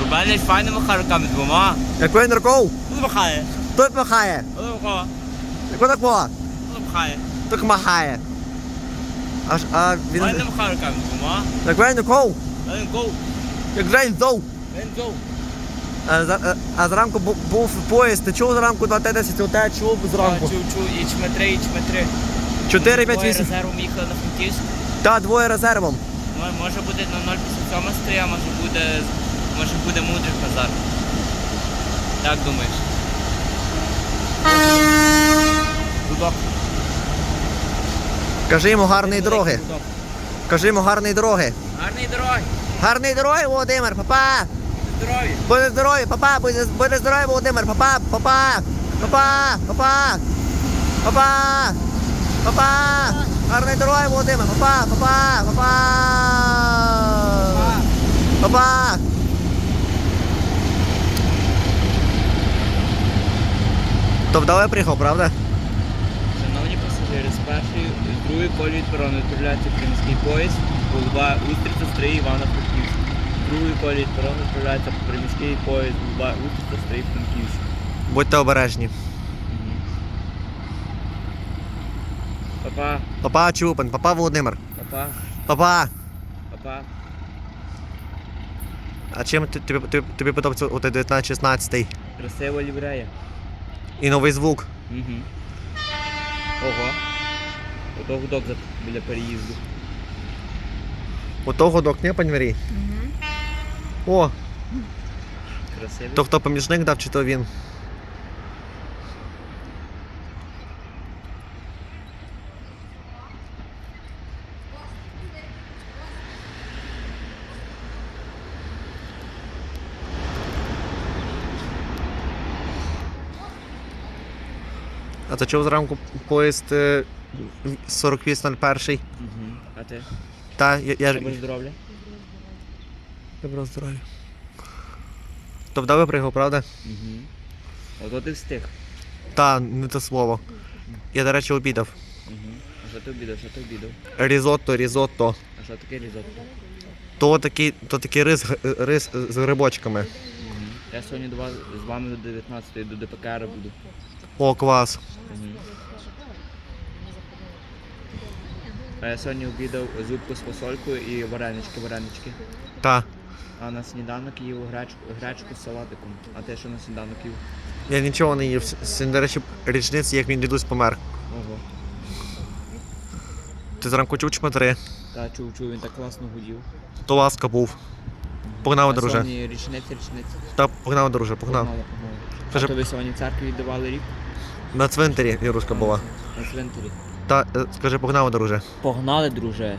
Рубелич файно махає руками двома. Як він руков, Ну махає. тут махає. Ну махає. Як він такого, Ну махає. так махає. Аж, а він... Файно махає руками двома. Як він руков, Він гол. як він зов. Він гол. А, а, а зранку бу- був поїзд, ти чув зранку 2Т10, у тебе чув зранку. Чу, чу, і чметри, і чметри. 4, 5, Двоє резервом їхали на Франківськ. Та, двоє резервом. Мо- Може буде на 0,57 стрій, а може буде, може буде мудрий Назар. Як думаєш? Дудок. Кажи йому гарної дороги. Дудок. Кажи йому гарної дороги. Гарної дороги. Гарної дороги, Володимир, папа. Здоров'я. Буде здоровий, папа, буде, здоровий, Володимир, папа, папа, папа, папа, папа, папа. Гарної дороги, Володимир, папа, папа, папа. Папа. То вдале приїхав, правда? Шановні пасажири, з першої, з другої колії перону відправляється приміський поїзд, голуба Устриця Стрий Івана Франківськ. З другої колії перону відправляється приміський поїзд, голуба Устриця Стрий Франківськ. Будьте обережні. Папа, Папа Чупин, папа Володимир, папа, папа. папа. А чим тобі, тобі, тобі подобається у 19-16 Красива ліврея. І новий звук? Угу. Ого. Ото гудок за- біля переїзду. У того док не Угу. О, Красивий. то хто помічник дав, чи то він? А то чого зранку поїзд е, 4801? Угу. А ти? Та, я, я, ж- Тебе здоров'я? Доброго здоров'я. То вдали приїхав, правда? Угу. Ото ти встиг. Та, не те слово. Я, до речі, обідав. Угу. А що ти обідав? Що ти обідав? Різотто, різотто. А що таке різотто? То такий, то такий рис, рис з грибочками. Угу. Я сьогодні до вас, з вами до 19 до ДПКР буду. О, клас. Угу. А я сьогодні обідав зубку з фасолькою і варенички, варенички. Та. А на сніданок їв гречку, гречку з салатиком. А ти що на сніданок їв? Я нічого не їв. Сьогодні, до речі, річниці, як мій дідусь помер. Ого. Ти зранку чув чматри. Та чув, чув, він так класно гудів. То ласка був. Погнав, А друже. Сьогодні річниця, річниця. Та погнав, друже, погнав. Погнали, погнали. Каже- А то ви сьогодні церкві віддавали рік? На цвинтарі Іруська була. На цвинтарі. Та, е, скажи, погнали, друже. Погнали, друже.